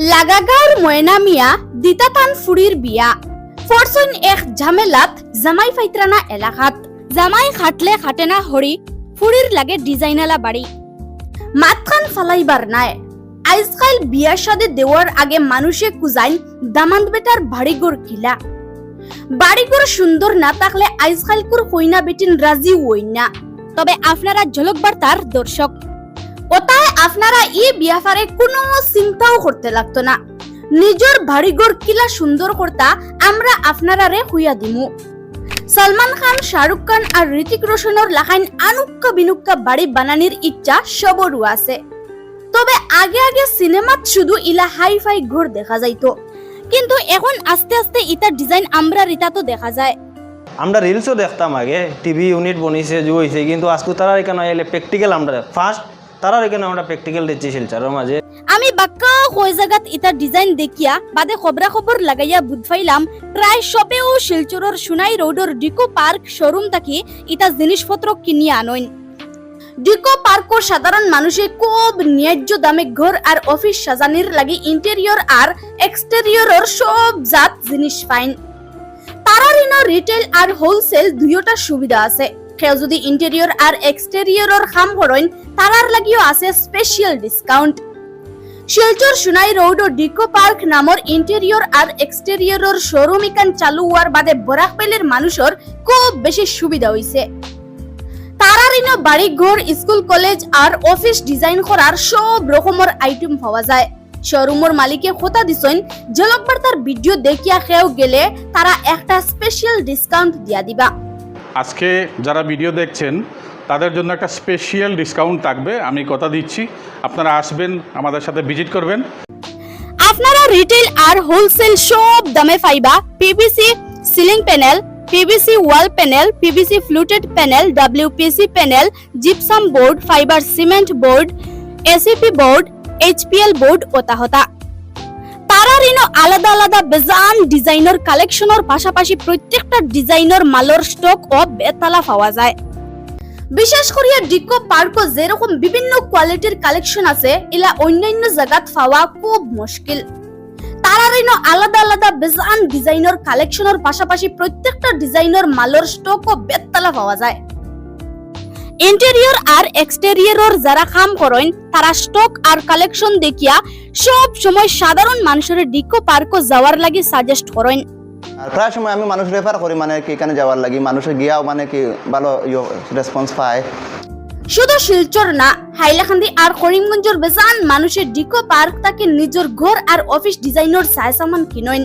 লাগাগাঁওর ময়না মিয়া দিতাতান ফুরির বিয়া। ফরসন এক ঝামেলাত জামাই ফাইত্রানা এলাকাত। জামাই খাটলে খাটে না হরি ফুরির লাগে ডিজাইনালা বাড়ি মাতখান ফালাইবার নাই। আজকাল বিয়ার সাথে দেওয়ার আগে মানুষে কুজাইন দামান্ত বেটার বাড়িঘর কিলা বাড়িঘর সুন্দর না থাকলে আজকাল কুর হইনা বেটিন রাজি হই না তবে আপনারা ঝলক বার্তার দর্শক ওটায় আপনারা ই বিয়াফারে কোনো চিন্তাও করতে লাগতো না। নিজের বাড়িঘর কিলা সুন্দর করতা আমরা আপনারারে হুইয়া দিমু। সলমান খান, শাহরুখ খান আর ঋতিক রোশনের লাখাইন আনুক্কা বিনুক্কা বাড়ি বানানির ইচ্ছা সবরও আছে। তবে আগে আগে সিনেমাত শুধু ইলা হাই ফাই ঘর দেখা যাইতো। কিন্তু এখন আস্তে আস্তে ইতার ডিজাইন আমরা রিতা তো দেখা যায়। আমরা রিলসও দেখতাম আগে টিভি ইউনিট বনিছে যু হয়েছে কিন্তু আজকে তারা এখানে এলে প্র্যাকটিক্যাল আমরা। ফার্স্ট তারা এখানে আমরা প্র্যাকটিক্যাল দিচ্ছি শিলচারের মাঝে আমি বাক্কা কয় জায়গাত ইটা ডিজাইন দেখিয়া বাদে খবরা খবর লাগাইয়া বুঝফাইলাম প্রায় সবেও শিলচরের সুনাই রোডের ডিকো পার্ক শোরুম থাকি ইটা জিনিসপত্র কিনিয়া আনইন। ডিকো পার্কর সাধারণ মানুষে খুব ন্যায্য দামে ঘর আর অফিস সাজানির লাগি ইন্টেরিয়র আর এক্সটেরিয়রের সব জাত জিনিস পাইন। তারার ইনো রিটেল আর হোলসেল দুইটা সুবিধা আছে। কেউ যদি ইন্টেরিয়র আর এক্সটেরিয়রের খাম করেন তারার লাগিও আছে special discount Silchar Sonai road ও ডিকো পার্ক নামৰ ইন্টেরিয়র আর এক্সটেরিয়রের শোরুম ইকান চালু হওয়ার বাদে বরাকবেলের মানুষের খুব বেশি সুবিধা হইছে তারার ইনো বাড়ি ঘর স্কুল, কলেজ আর অফিস ডিজাইন করার সব রকমের আইটেম পাওয়া যায়। শোরুমের মালিকে কথা দিছেন ঝলকবার তার ভিডিও দেখিয়া খেয়েও গেলে তারা একটা স্পেশাল ডিসকাউন্ট দিয়া দিবা। আজকে যারা ভিডিও দেখছেন তাদের জন্য একটা স্পেশাল ডিসকাউন্ট থাকবে। আমি কথা দিচ্ছি। আপনারা আসবেন, আমাদের সাথে ভিজিট করবেন। আপনারা রিটেল আর হোলসেল সব দামে পাইবা। PVC ceiling panel PVC wall panel PVC fluted panel WPC panel gypsum board fibre cement board ACP board HPL board ওতা হতা। তারার ইনো আলাদা আলাদা বেজান ডিজাইনের কালেকশনের পাশাপাশি প্রত্যেকটা ডিজাইনের মালর স্টক ও বেতালা পাওয়া যায়। বিশেষ করিয়া ডিকো পার্কও যেরকম বিভিন্ন কোয়ালিটির কালেকশন আছে, এলা অন্যান্য জায়গাত পাওয়া খুব মুশকিল। তারার আলাদা আলাদা বেজান ডিজাইনের কালেকশনের পাশাপাশি প্রত্যেকটা ডিজাইনের মালর স্টক ও বেতলা পাওয়া যায়। ইন্টেরিয়র আর এক্সটেরিয়রের যারা কাম করেন তারা স্টক আর কালেকশন দেখিয়া সব সময় সাধারণ মানুষের ডিকো পার্কও যাওয়ার লাগি সাজেস্ট করেন প্রায় সময় আমি মানুষ রেফার করি মানে কি এখানে যাওয়ার লাগি। মানুষে গিয়াও মানে কি ভালো রেসপন্স পায়। শুধু শিলচর না, হাইলাকান্দি আর করিমগঞ্জের বেজান মানুষের ডিকো পার্ক তাকে নিজের ঘর আর অফিস ডিজাইনের সায় সামান কিনেন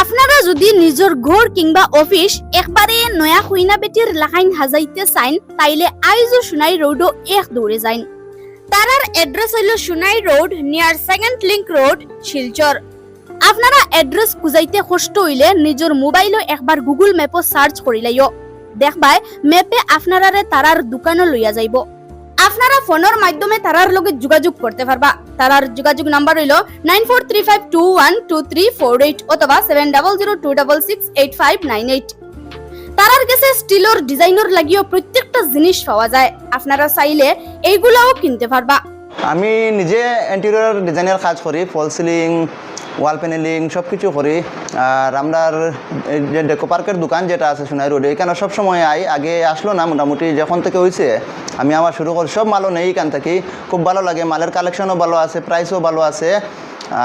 আপনারা যদি নিজের ঘর কিংবা অফিস একবারে নয়া খুইনা বেটির লাখাইন হাজাইতে চাইন, তাইলে আইজো সোনাই রোডও এক দৌড়ে যাইন। তারার এড্রেস হইল Sonai road near second link road Silchar. আপনারা এড্রেস খুঁজাইতে কষ্ট হইলে নিজের মোবাইলও একবার গুগল ম্যাপও সার্চ করিলাইও দেখবাই ম্যাপে আপনারারে তারার দোকানে লইয়া যাইব। আপনারা ফোনের মাধ্যমে তারার লগে যোগাযোগ করতে পারবা। তারার যোগাযোগ নাম্বার হইল nine four three five two one two three four eight অথবা seven double zero two double six eight five nine eight তারার কাছে স্টিলের ডিজাইনের লাগিও প্রত্যেকটা জিনিস পাওয়া যায়। আপনারা চাইলে এইগুলাও কিনতে পারবা। আমি নিজে ইন্টেরিয়র ডিজাইনের কাজ করি ফল সিলিং ওয়াল প্যানেলিং সব কিছু করি। আর আমরার যে ডেকো পার্কের দোকান যেটা আছে সোনাই রোডে, এখানে সব সময় আই, আগে আসলো না মোটামুটি, যখন থেকে হয়েছে আমি আবার শুরু করি, সব মালও নেই এখান থেকে। খুব ভালো লাগে, মালের কালেকশনও ভালো আছে প্রাইসও ভালো আছে।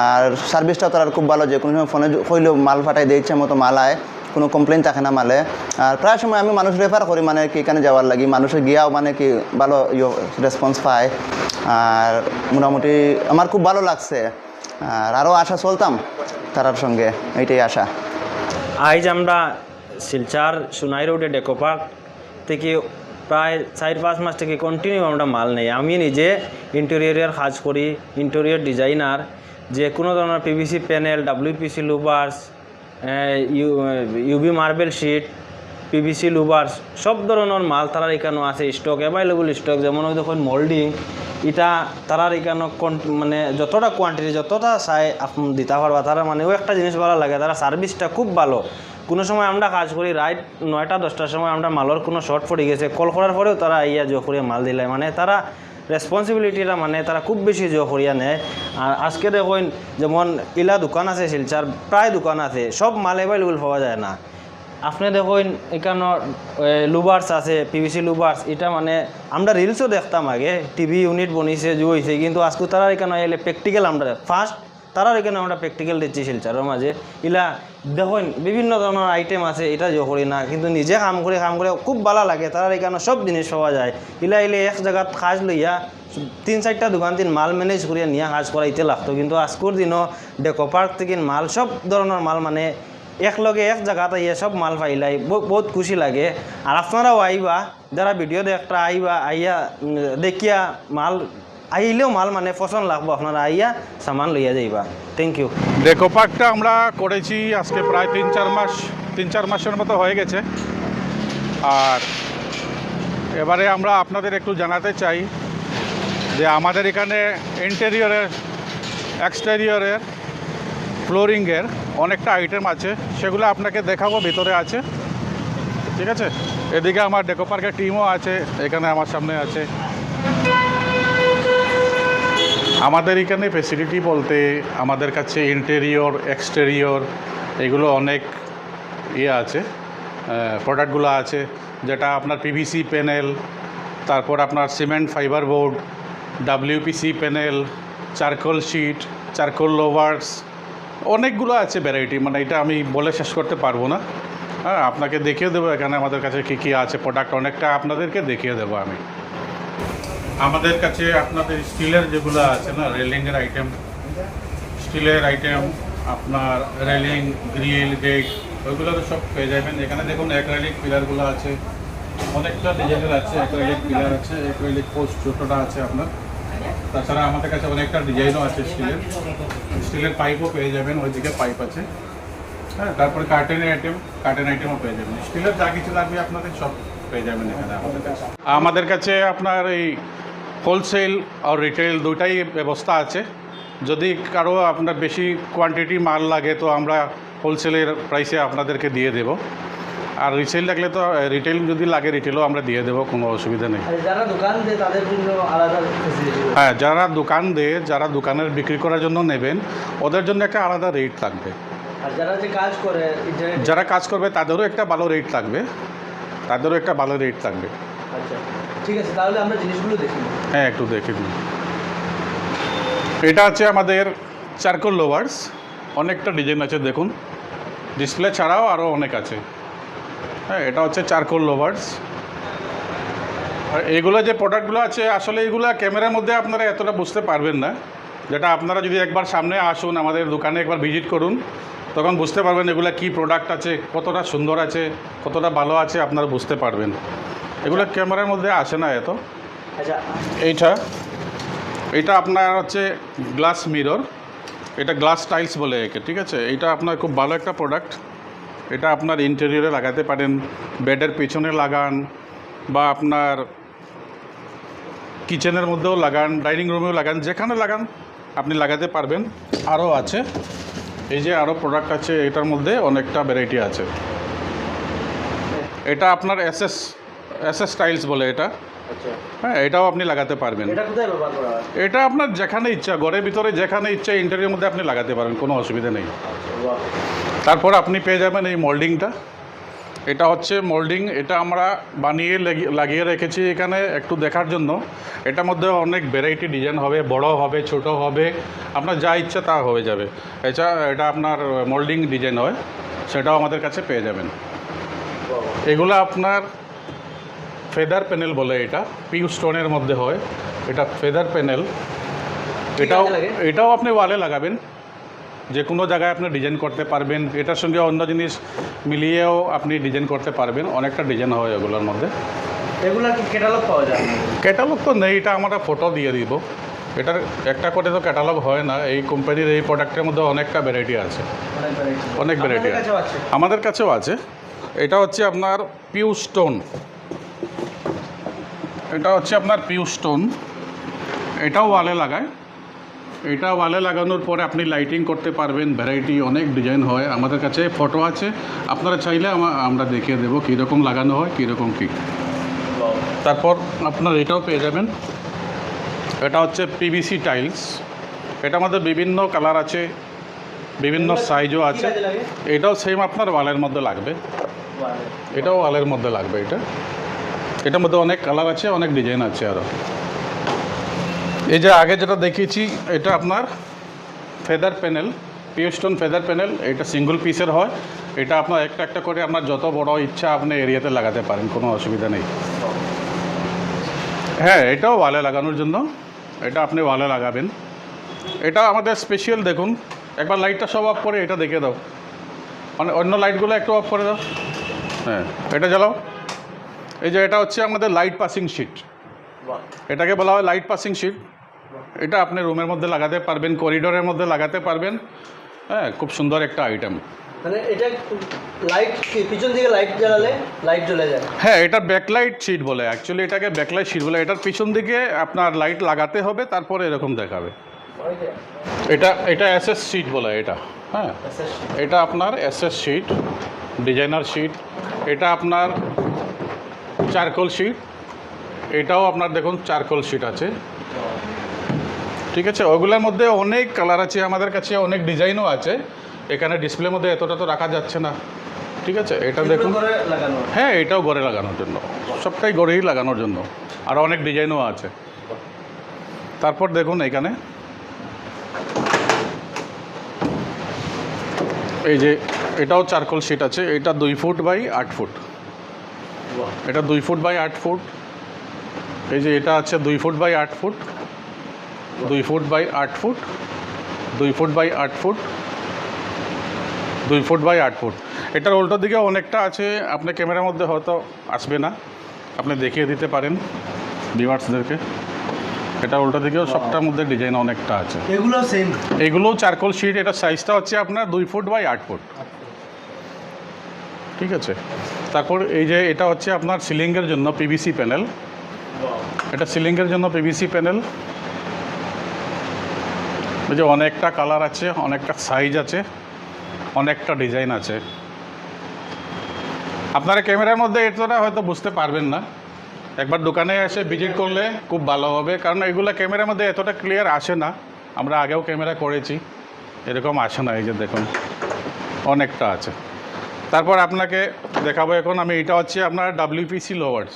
আর সার্ভিসটাও তার খুব ভালো, যে কোনো সময় ফোনে হইলেও মাল ফাটাই দিয়ে, ইচ্ছে মতো মাল আয়, কোনো কমপ্লেন থাকে না মালে। আর প্রায় সময় আমি মানুষ রেফার করি মানে কি এখানে যাওয়ার লাগি, মানুষে গিয়াও মানে কি ভালো রেসপন্স পায়। আর মোটামুটি আমার খুব ভালো লাগছে। আর আরও আশা চলতাম তারার সঙ্গে, এইটাই আশা। আজ আমরা শিলচার সুনাই রোডে পার্ক থেকে প্রায় চার পাঁচ মাস থেকে কন্টিনিউ আমরা মাল নেই। আমি নিজে ইন্টেরিয়রের কাজ করি ইন্টেরিয়র ডিজাইনার যে কোনো ধরনের PVC panel WPC louvers UV marble sheet PVC louvers সব ধরনের মাল তারার এখানেও আছে স্টক অ্যাভেলেবল স্টক যেমন দেখুন মোল্ডিং এটা তারার এখানে মানে যতটা কোয়ান্টিটি যতটা চাই আপনি দিতে পারবা, তারা মানে ও একটা জিনিস ভালো লাগে, তারা সার্ভিসটা খুব ভালো। কোনো সময় আমরা কাজ করি রাইট নয়টা, দশটার সময় আমরা মালর কোনো শর্ট পড়ে গেছে কল করার পরেও তারা ইয়া জো করে মাল দিলে। মানে তারা রেসপন্সিবিলিটিটা মানে তারা খুব বেশি জো করিয়া নেয়। আর আজকে দেখুন, যেমন ইলা দোকান আছে, শিলচার, প্রায় দোকান আছে, সব মাল অ্যাভেলেবল পাওয়া যায় না। আপনি দেখুন, এখানে লুবার্স আছে পিভিসি লুবার্স, এটা মানে আমরা রিলসও দেখতাম আগে টিভি ইউনিট বনিছে যে হয়েছে কিন্তু আজকে তারা এখানে এলে প্র্যাকটিক্যাল আমরা ফার্স্ট তারা এখানে আমরা প্র্যাকটিক্যাল দিচ্ছি শিলচারের মাঝে। ইলা, দেখুন, বিভিন্ন ধরনের আইটেম আছে, এটা জো করি না, কিন্তু নিজে কাম করে কাম করে খুব ভালো লাগে, তারা এখানে সব জিনিস পাওয়া যায়। ইলা, ইলে এক জায়গাত কাজ লইয়া, তিন চারটা দোকান তিন মাল ম্যানেজ করিয়া নিয়ে কাজ করাইতে লাগতো, কিন্তু আজকের দিনও ডেকো পার্ক থেকে মাল, সব ধরনের মাল মানে একলগে এক জায়গাতে ইয়ে সব মাল পাইলাই। বহুত খুশি লাগে। আর আপনারাও আইবা, যারা ভিডিও দেখটা আইবা, আইয়া দেখিয়া মাল আইলেও মাল মানে পছন্দ লাগবো, আপনারা আইয়া সামান লইয়া যাইবা। থ্যাংক ইউ ডেকো পার্কটা আমরা করেছি আজকে প্রায় তিন, চার মাস, তিন, চার মাসের মতো হয়ে গেছে। আর এবারে আমরা আপনাদের একটু জানাতে চাই যে আমাদের এখানে ইন্টেরিয়রের এক্সটেরিয়রের ফ্লোরিংয়ের অনেকটা আইটেম আছে। সেগুলো আপনাকে দেখাবো, ভিতরে আছে। ঠিক আছে? এদিকে আমার ডেকো পার্কের টিমও আছে, এখানে আমার সামনে আছে। আমাদের এখানে ফেসিলিটি বলতে আমাদের কাছে ইন্টেরিয়র এক্সটেরিয়র এগুলো অনেক ইয়ে আছে প্রোডাক্টগুলো আছে। যেটা আপনার পিভিসি প্যানেল তারপর আপনার cement fibre board WPC panel charcoal sheet charcoal louvers অনেকগুলো আছে ভ্যারাইটি মানে এটা আমি বলে শেষ করতে পারব না। হ্যাঁ আপনাকে দেখিয়ে দেবো এখানে আমাদের কাছে কী কী আছে প্রোডাক্ট অনেকটা আপনাদেরকে দেখিয়ে দেবো আমি। আমাদের কাছে আপনাদের স্টিলের যেগুলো আছে না রেলিংয়ের আইটেম স্টিলের আইটেম আপনার রেলিং গ্রিল গেট ওইগুলো তো সব পেয়ে যাবেন। এখানে দেখুন অ্যাক্রাইলিক পিলারগুলো আছে, অনেকটা ডিজাইনের আছে অ্যাক্রাইলিক পিলার আছে অ্যাক্রাইলিক পোস্ট ছোটোটা আছে আপনার। তাছাড়া আমাদের কাছে অনেকটা ডিজাইনও আছে স্টিলের। স্টিলের পাইপও পেয়ে যাবেন, ওইদিকে পাইপ আছে। হ্যাঁ তারপরে কার্টেনের আইটেম কার্টেন আইটেমও পেয়ে যাবেন। স্টিলের যা কিছু লাগবে আপনাদের সব পেয়ে যাবেন এখানে আমাদের কাছে। আমাদের কাছে আপনার এই হোলসেল আর রিটেল দুটাই ব্যবস্থা আছে। যদি কারও আপনার বেশি কোয়ান্টিটি মাল লাগে, তো আমরা হোলসেলের প্রাইসে আপনাদেরকে দিয়ে দেব। আর রিসেল লাগলে তো রিটেল যদি লাগে রিটেলও আমরা দিয়ে দেবো কোনো অসুবিধা নেই। যারা দোকান দেয় তাদের জন্য আলাদা হ্যাঁ যারা দোকান দেয় যারা দোকানের বিক্রি করার জন্য নেবেন ওদের জন্য একটা আলাদা রেট থাকবে আর যারা যে কাজ করে যারা কাজ করবে তাদেরও একটা ভালো রেট থাকবে তাদেরও একটা ভালো রেট থাকবে আচ্ছা ঠিক আছে তাহলে আমরা জিনিসগুলো দেখি হ্যাঁ একটু দেখে দিন এটা আছে আমাদের চারকোল লোভার্স অনেকটা ডিজাইন আছে দেখুন। ডিসপ্লে ছাড়াও আরও অনেক আছে। হ্যাঁ এটা হচ্ছে চারকোল লোভার্স আর এগুলো যে প্রোডাক্টগুলো আছে আসলে এগুলো ক্যামেরার মধ্যে আপনারা এতটা বুঝতে পারবেন না। যেটা আপনারা যদি একবার সামনে আসুন আমাদের দোকানে একবার ভিজিট করুন তখন বুঝতে পারবেন এগুলো কি প্রোডাক্ট আছে কতটা সুন্দর আছে কতটা ভালো আছে আপনারা বুঝতে পারবেন। এগুলো ক্যামেরার মধ্যে আসে না এত। আচ্ছা। এইটা এটা আপনার হচ্ছে গ্লাস মিরর এটা গ্লাস টাইলস বলে একে ঠিক আছে? এটা আপনার খুব ভালো একটা প্রোডাক্ট এটা আপনার ইন্টেরিয়রে লাগাতে পারেন বেডের পিছনে লাগান বা আপনার কিচেনের মধ্যেও লাগান ডাইনিং রুমেও লাগান যেখানে লাগান আপনি লাগাতে পারবেন। আরও আছে এই যে আরও প্রোডাক্ট আছে এটার মধ্যে অনেকটা ভ্যারাইটি আছে। এটা আপনার এসএস এসএস টাইলস বলে এটা। আচ্ছা। হ্যাঁ এটাও আপনি লাগাতে পারবেন। এটা আপনার যেখানে ইচ্ছা ঘরের ভিতরে যেখানে ইচ্ছা ইন্টারভিউর মধ্যে আপনি লাগাতে পারেন কোনো অসুবিধা নেই। বাহ। তারপর আপনি পেয়ে যাবেন এই মোল্ডিংটা এটা হচ্ছে মোল্ডিং এটা আমরা বানিয়ে লাগি- লাগিয়ে রেখেছি এখানে একটু দেখার জন্য। এটার মধ্যে অনেক ভ্যারাইটি ডিজাইন হবে বড় হবে ছোট হবে আপনার যা ইচ্ছা তা হয়ে যাবে। এছাড়া এটা আপনার মোল্ডিং ডিজাইন হয় সেটাও আমাদের কাছে পেয়ে যাবেন। এগুলো আপনার ফেদার প্যানেল বলে এটা পিউ স্টোনের মধ্যে হয় এটা ফেদার প্যানেল এটাও এটাও আপনি ওয়ালে লাগাবেন। যে কোনো জায়গায় আপনি ডিজাইন করতে পারবেন। এটার সঙ্গে অন্য জিনিস মিলিয়েও আপনি ডিজাইন করতে পারবেন। অনেকটা ডিজাইন হয় এগুলোর মধ্যে। এগুলার কি ক্যাটালগ পাওয়া যায়? ক্যাটালগ তো নেই এটা আমরা ফটো দিয়ে দিব। এটার একটা করে তো ক্যাটালগ হয় না। এই কোম্পানির এই প্রোডাক্টের মধ্যে অনেকটা ভ্যারাইটি আছে। অনেক ভ্যারাইটি আছে। আমাদের কাছেও আছে। এটা হচ্ছে আপনার পিউ স্টোন এটা হচ্ছে আপনার পিউ স্টোন এটাও ওয়ালে লাগায়। এটা ওয়ালে লাগানোর পরে আপনি লাইটিং করতে পারবেন ভ্যারাইটি অনেক ডিজাইন হয়। আমাদের কাছে ফটো আছে। আপনারা চাইলে আমরা দেখিয়ে দেবো কীরকম লাগানো হয়, কীরকম কী। তারপর আপনার এটাও পেয়ে যাবেন। এটা হচ্ছে পিভিসি টাইলস এটা আমাদের বিভিন্ন কালার আছে, বিভিন্ন সাইজও আছে। এটাও সেম আপনার ওয়ালের মধ্যে লাগবে। এটাও ওয়ালের মধ্যে লাগবে এটা। এটার মধ্যে অনেক কালার আছে, অনেক ডিজাইন আছে আরও এই যে আগে যেটা দেখিয়েছি, এটা আপনার feather panel PU stone feather panel এটা সিঙ্গল পিসের হয়। এটা আপনার একটা একটা করে আপনার যত বড় ইচ্ছা আপনি এরিয়াতে লাগাতে পারেন, কোনো অসুবিধা নেই। হ্যাঁ এটাও ওয়ালে লাগানোর জন্য। এটা আপনি ওয়ালে লাগাবেন। এটা আমাদের স্পেশাল দেখুন। একবার লাইটটা সব অফ করে এটা দেখে দাও। মানে অন্য লাইটগুলো একটু অফ করে দাও। হ্যাঁ এটা জ্বালাও। এই যে এটা হচ্ছে আমাদের লাইট পাসিং শিট এটাকে বলা হয় লাইট পাসিং শিট এটা আপনি রুমের মধ্যে লাগাতে পারবেন করিডোরের মধ্যে লাগাতে পারবেন। হ্যাঁ খুব সুন্দর একটা আইটেম মানে এটা লাইট পিছন দিকে লাইট জ্বালালে লাইট জ্বলে যায়? হ্যাঁ এটা ব্যাকলাইট শিট বলে। অ্যাকচুয়ালি এটাকে ব্যাকলাইট শিট বলে। এটার পিছন দিকে আপনার লাইট লাগাতে হবে তারপরে এরকম দেখাবে। এটা এটা এসএস শিট বলে এটা। হ্যাঁ এটা আপনার এসএস শিট ডিজাইনার শিট এটা আপনার চারকোল শিট এটাও আপনার দেখুন চারকোল শিট আছে। ঠিক আছে ওগুলোর মধ্যে অনেক কালার আছে আমাদের কাছে অনেক ডিজাইনও আছে। এখানে ডিসপ্লের মধ্যে এতটা তো রাখা যাচ্ছে না। ঠিক আছে এটা দেখুন। হ্যাঁ এটাও গড়ে লাগানোর জন্য। সবটাই গড়েই লাগানোর জন্য। আর অনেক ডিজাইনও আছে। তারপর দেখুন এখানে। এই যে এটাও চারকোল শিট আছে। এটা দুই ফুট বাই আট ফুট। এটা দুই ফুট বাই আট ফুট। এই যে এটা আছে দুই ফুট বাই আট ফুট দুই ফুট বাই আট ফুট দুই ফুট বাই আট ফুট দুই ফুট বাই আট ফুট। এটার উল্টো দিকে অনেকটা আছে আপনি ক্যামেরার মধ্যে হয়তো আসবে না আপনি দেখিয়ে দিতে পারেন ভিউয়ার্সদেরকে। এটা উল্টো দিকেও সবটার মধ্যে ডিজাইন অনেকটা আছে। এগুলো সেম এগুলো চারকোল শিট এটা সাইজটা হচ্ছে আপনার দুই ফুট বাই আট ফুট। ঠিক আছে? তারপর এই যে এটা হচ্ছে আপনার সিলিংয়ের জন্য পিভিসি প্যানেল এটা সিলিংয়ের জন্য পিভিসি প্যানেল যে অনেকটা কালার আছে, অনেকটা সাইজ আছে, অনেকটা ডিজাইন আছে। আপনারা ক্যামেরার মধ্যে এতটা হয়তো বুঝতে পারবেন না। একবার দোকানে এসে ভিজিট করলে খুব ভালো হবে, কারণ এগুলো ক্যামেরার মধ্যে এতটা ক্লিয়ার আসে না। আমরা আগেও ক্যামেরা করেছি, এরকম আসে না, এই যে দেখুন, অনেকটা আছে। তারপর আপনাকে দেখাবো এখন, আমি এটা হচ্ছে আপনার ডাব্লিউপিসি লোয়ার্স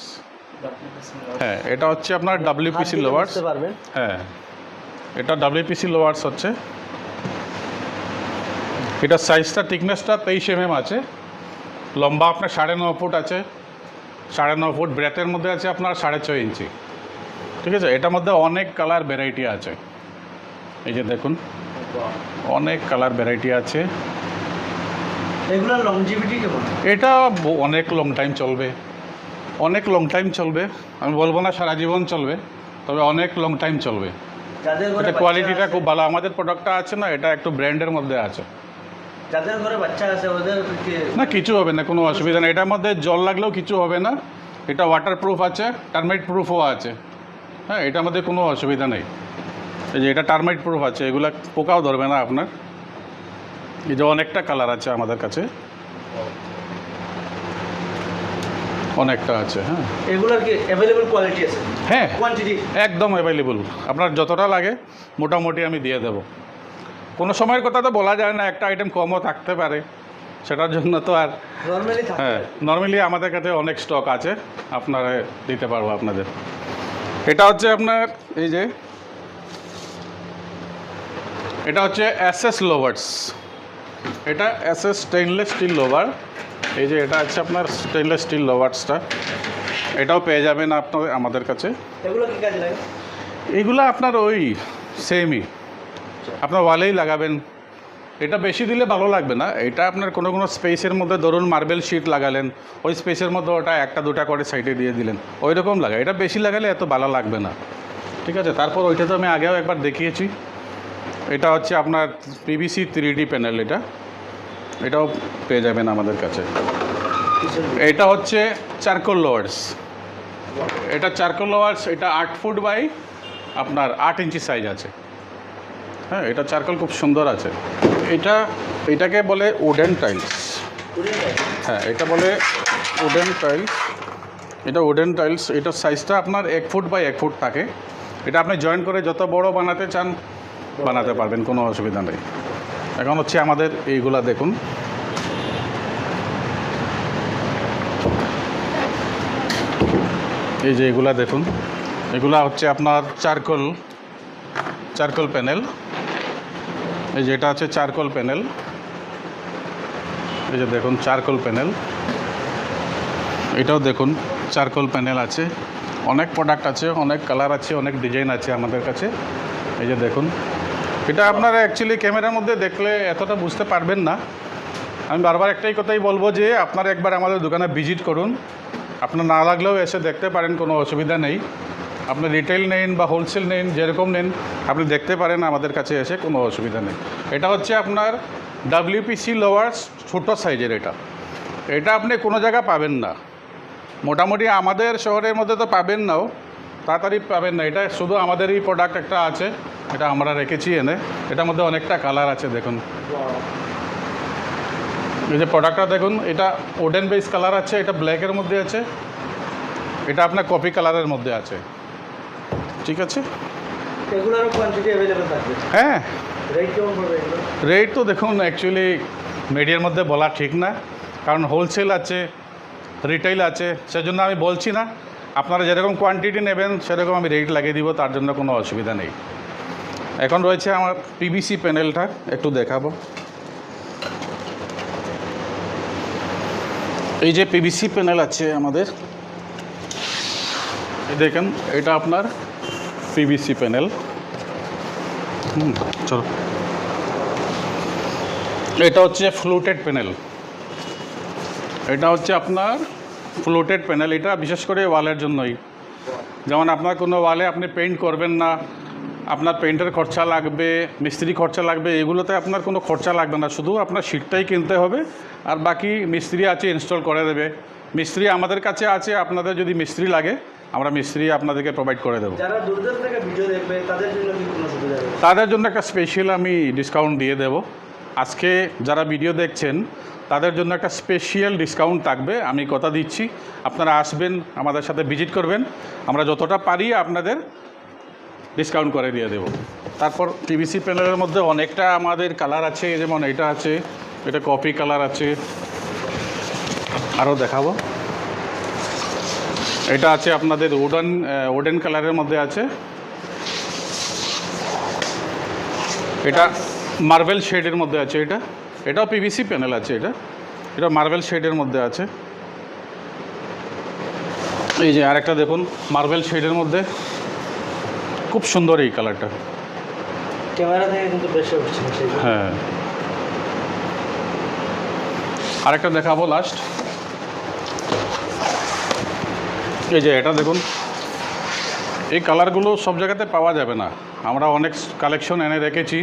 হ্যাঁ এটা হচ্ছে আপনার ডাব্লিউপিসি লোয়ার্স বুঝতে পারবেন। হ্যাঁ এটা ডাব্লিউপিসি লোয়ার্স হচ্ছে। এটা সাইজটা থিকনেসটা তেইশ এম আছে। লম্বা আপনার সাড়ে ন ফুট আছে। সাড়ে ন ফুট ব্রেথের মধ্যে আছে আপনার সাড়ে ছয় ইঞ্চি ঠিক আছে? এটার মধ্যে অনেক কালার ভ্যারাইটি আছে। এই যে দেখুন অনেক কালার ভ্যারাইটি আছে। লংজিভিটি কেমন? এটা অনেক লং টাইম চলবে। অনেক লং টাইম চলবে। আমি বলব না সারা জীবন চলবে তবে অনেক লং টাইম চলবে। এটা কোয়ালিটিটা খুব ভালো। আমাদের প্রোডাক্টটা আছে না এটা একটু ব্র্যান্ডের মধ্যে আছে। যাদের ঘরে বাচ্চা আছে ওদের না কিছু হবে না কোনো অসুবিধা নেই। এটার মধ্যে জল লাগলেও কিছু হবে না। এটা ওয়াটার প্রুফ আছে টার্মাইট প্রুফও আছে। হ্যাঁ এটার মধ্যে কোনো অসুবিধা নেই। এই যে এটা টার্মাইট প্রুফ আছে এগুলা পোকাও ধরবে না আপনার। এই যে অনেকটা কালার আছে আমাদের কাছে। অনেকটা আছে হ্যাঁ। এগুলোর কি অ্যাভেলেবল কোয়ালিটি আছে? হ্যাঁ। কোয়ান্টিটি একদম অ্যাভেলেবল আপনার যতটা লাগে মোটামুটি আমি দিয়ে দেবো। কোনো সময়ের কথা তো বলা যায় না একটা আইটেম কমও থাকতে পারে। সেটার জন্য তো আর নর্মালি হ্যাঁ নর্মালি আমাদের কাছে অনেক স্টক আছে। আপনারা দিতে পারব আপনাদের। এটা হচ্ছে আপনার এই যে এটা হচ্ছে এসএস লোভার্স এটা এসএস স্টেনলেস স্টিল লোভার এই যে এটা আছে আপনার স্টেনলেস স্টিল লোভার্সটা এটাও পেয়ে যাবেন আপনার আমাদের কাছে। এগুলো আপনার ওই সেমই আপনার ওয়ালেই লাগাবেন। এটা বেশি দিলে ভালো লাগবে না। এটা আপনার কোনো কোনো স্পেসের মধ্যে ধরুন মার্বেল শিট লাগালেন ওই স্পেসের মধ্যে ওটা একটা দুটা করে সাইডে দিয়ে দিলেন ওই রকম লাগে এটা বেশি লাগালে এত ভালো লাগবে না। ঠিক আছে? তারপর ওইটা তো আমি আগেও একবার দেখিয়েছি। এটা হচ্ছে আপনার পিভিসি থ্রি ডি প্যানেল এটা। এটাও পেয়ে যাবেন আমাদের কাছে। এটা হচ্ছে চারকোল লোয়ার্স এটা চারকোল লোয়ার্স এটা আট ফুট বাই আপনার আট ইঞ্চি সাইজ আছে। হ্যাঁ এটা চারকোল খুব সুন্দর আছে। এটা, এটাকে বলে উডেন টাইলস হ্যাঁ এটা বলে উডেন টাইলস এটা উডেন টাইলস এটার সাইজটা আপনার এক ফুট বাই এক ফুট থাকে। এটা আপনি জয়েন করে যত বড় বানাতে চান, বানাতে পারবেন, কোনো অসুবিধা নেই। এখন হচ্ছে আমাদের এইগুলা দেখুন। এই যে এগুলা দেখুন। এগুলা হচ্ছে আপনার চারকোল চারকোল প্যানেল। এই যে এটা হচ্ছে চারকোল প্যানেল। এই যে দেখুন, চারকোল প্যানেল। এটাও দেখুন, চারকোল প্যানেল আছে। অনেক প্রোডাক্ট আছে, অনেক কালার আছে, অনেক ডিজাইন আছে আমাদের কাছে। এই যে দেখুন। এটা আপনারা অ্যাকচুয়ালি ক্যামেরার মধ্যে দেখলে এতটা বুঝতে পারবেন না। আমি বারবার একটাই কথাই বলব যে, আপনারা একবার আমাদের দোকানে ভিজিট করুন। আপনার না লাগলেও এসে দেখতে পারেন, কোনো অসুবিধা নেই। আপনি রিটেল নেন বা হোলসেল নেন, যেরকম নেন, আপনি দেখতে পারেন আমাদের কাছে এসে কোনো অসুবিধা নেই। এটা হচ্ছে আপনার ডাব্লিউপিসি লোয়ার্স ছোটো সাইজের এটা। এটা আপনি কোনো জায়গা পাবেন না। মোটামুটি আমাদের শহরের মধ্যে তো পাবেন নাও। তাড়াতাড়ি পাবেন না। এটা শুধু আমাদেরই প্রোডাক্ট একটা আছে এটা আমরা রেখেছি এনে। এটার মধ্যে অনেকটা কালার আছে দেখুন। এই যে প্রোডাক্টটা দেখুন এটা ওডেন বেস কালার আছে এটা ব্ল্যাকের মধ্যে আছে। এটা আপনার কপি কালারের মধ্যে আছে। ঠিক আছে? হ্যাঁ। রেট তো দেখুন অ্যাকচুয়ালি মিডিয়ার মধ্যে বলা ঠিক না। কারণ হোলসেল আছে রিটেল আছে সেজন্য আমি বলছি না। আপনারা যেরকম কোয়ান্টিটি নেবেন, সেরকম আমি রেট লাগিয়ে দিব, তার জন্য কোনো অসুবিধা নেই। এখন রয়েছে আমার পিভিসি প্যানেলটা একটু দেখাবো। এই যে পিভিসি প্যানেল আছে আমাদের দেখেন, এটা আপনার পিভিসি প্যানেল হুম, চলো। এটা হচ্ছে ফ্লুটেড প্যানেল এটা হচ্ছে আপনার ফ্লুটেড প্যানেল এটা বিশেষ করে ওয়ালের জন্যই। যেমন আপনার কোনো ওয়ালে আপনি পেইন্ট করবেন না আপনার পেইন্টের খরচা লাগবে মিস্ত্রি খরচা লাগবে এগুলোতে আপনার কোনো খরচা লাগবে না। শুধু আপনার শিটটাই কিনতে হবে আর বাকি মিস্ত্রি আছে ইনস্টল করে দেবে। মিস্ত্রি আমাদের কাছে আছে আপনাদের যদি মিস্ত্রি লাগে আমরা মিস্ত্রি আপনাদেরকে প্রোভাইড করে দেবো। তাদের জন্য একটা স্পেশাল আমি ডিসকাউন্ট দিয়ে দেব। আজকে যারা ভিডিও দেখছেন, তাদের জন্য একটা স্পেশিয়াল ডিসকাউন্ট থাকবে। আমি কথা দিচ্ছি। আপনারা আসবেন, আমাদের সাথে ভিজিট করবেন। আমরা যতটা পারি আপনাদের ডিসকাউন্ট করে দিয়ে দেব। তারপর পিভিসি প্যানেলের মধ্যে অনেকটা আমাদের কালার আছে যেমন এটা আছে, এটা কপি কালার আছে। আরও দেখাবো। এটা আছে আপনাদের উডেন উডেন কালারের মধ্যে আছে। এটা মার্বেল শেডের মধ্যে আছে এটা। এটাও পিভিসি প্যানেল আছে এটা। এটা মার্বেল শেডের মধ্যে আছে। এই যে আরেকটা দেখুন মার্বেল শেডের মধ্যে। খুব সুন্দর এই কালারটা ক্যামেরা থেকে কিন্তু বেশি উঠছে না সেই হ্যাঁ। আরেকটা দেখাবো লাস্ট এই যে এটা দেখুন। এই কালারগুলো সব জায়গাতে পাওয়া যাবে না। আমরা অনেক কালেকশন এনে রেখেছি।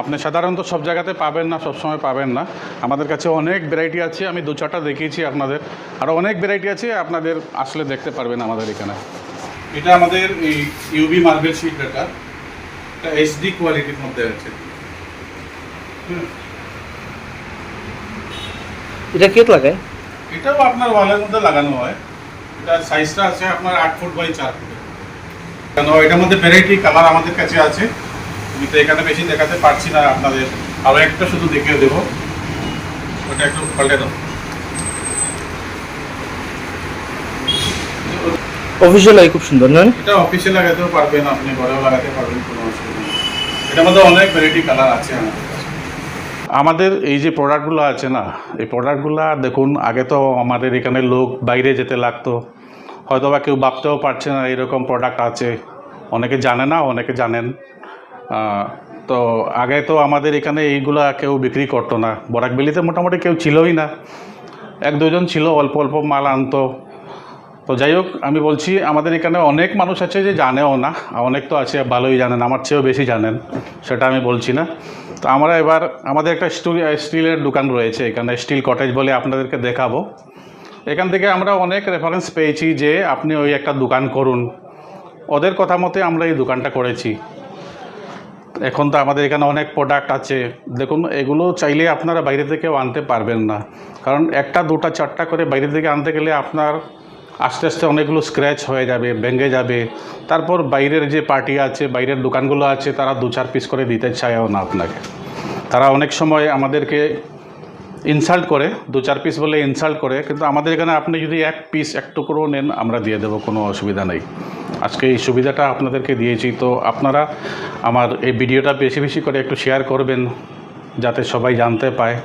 আপনি সাধারণত সব জায়গাতে পাবেন না সবসময় পাবেন না। আমাদের কাছে অনেক ভ্যারাইটি আছে আমি দু চারটা দেখিয়েছি আপনাদের। আরও অনেক ভ্যারাইটি আছে আপনাদের আসলে দেখতে পারবেন আমাদের এখানে। এটা আমাদের এই ইউবি মার্বেল শিট এটা। এইচডি কোয়ালিটির মধ্যে আছে। এটা কেক লাগায়? এটাও আপনার ওয়ালের মধ্যে লাগানো হয়। এটা সাইজটা আছে আপনার আট ফুট বাই চার ফুট কেন এটার মধ্যে ভ্যারাইটি কালার আমাদের কাছে আছে। আমি তো এখানে বেশি দেখাতে পারছি না আপনাদের। আরও একটা শুধু দেখিয়ে দেবো। ওটা একটু পাল্টে দাও। অফিসিয়াল খুব সুন্দর নয় এটা অফিসে লাগাতেও পারবেন আপনি ঘরেও লাগাতে পারবেন কোনো অসুবিধা নেই। এটার মধ্যে অনেক ভ্যারাইটি কালার আছে আমাদের আমাদের এই যে প্রোডাক্টগুলো আছে না এই প্রোডাক্টগুলো দেখুন আগে তো আমাদের এখানে লোক বাইরে যেতে লাগতো। হয়তো বা কেউ ভাবতেও পারছে না এরকম প্রোডাক্ট আছে। অনেকে জানে না অনেকে জানেন। তো আগে তো আমাদের এখানে এইগুলা কেউ বিক্রি করতো না। বরাকবেলিতে মোটামুটি কেউ ছিলই না। এক দুজন ছিল, অল্প অল্প মাল আনতো। তো যাই হোক, আমি বলছি, আমাদের এখানে অনেক মানুষ আছে যে জানেও না। অনেক তো আছে, ভালোই জানেন, আমার চেয়েও বেশি জানেন, সেটা আমি বলছি না। তো আমরা এবার, আমাদের একটা স্টুল, স্টিলের দোকান রয়েছে এখানে, স্টিল কটেজ বলে আপনাদেরকে দেখাবো। এখান থেকে আমরা অনেক রেফারেন্স পেয়েছি যে আপনি ওই একটা দোকান করুন। ওদের কথা মতে আমরা এই দোকানটা করেছি। এখন তো আমাদের এখানে অনেক প্রোডাক্ট আছে। দেখুন, এগুলো চাইলে আপনারা বাইরে থেকেও আনতে পারবেন না। কারণ একটা, দুটা, চারটা করে বাইরে থেকে আনতে গেলে আপনার আস্তে আস্তে অনেকগুলো স্ক্র্যাচ হয়ে যাবে, ভেঙে যাবে। তারপর বাইরের যে পার্টি আছে, বাইরের দোকানগুলো আছে, তারা দু, চার পিস করে দিতে চায়ও না আপনাকে। তারা অনেক সময় আমাদেরকে ইনসাল্ট করে, দু, চার পিস বলে ইনসাল্ট করে, কিন্তু আমাদের এখানে আপনি যদি এক পিস এক টুকরো নেন, আমরা দিয়ে দেবো, কোনো অসুবিধা নেই। আজকে এই সুবিধাটা আপনাদেরকে দিয়েছি। তো আপনারা আমার এই ভিডিওটা বেশি বেশি করে একটু শেয়ার করবেন, যাতে সবাই জানতে পায়।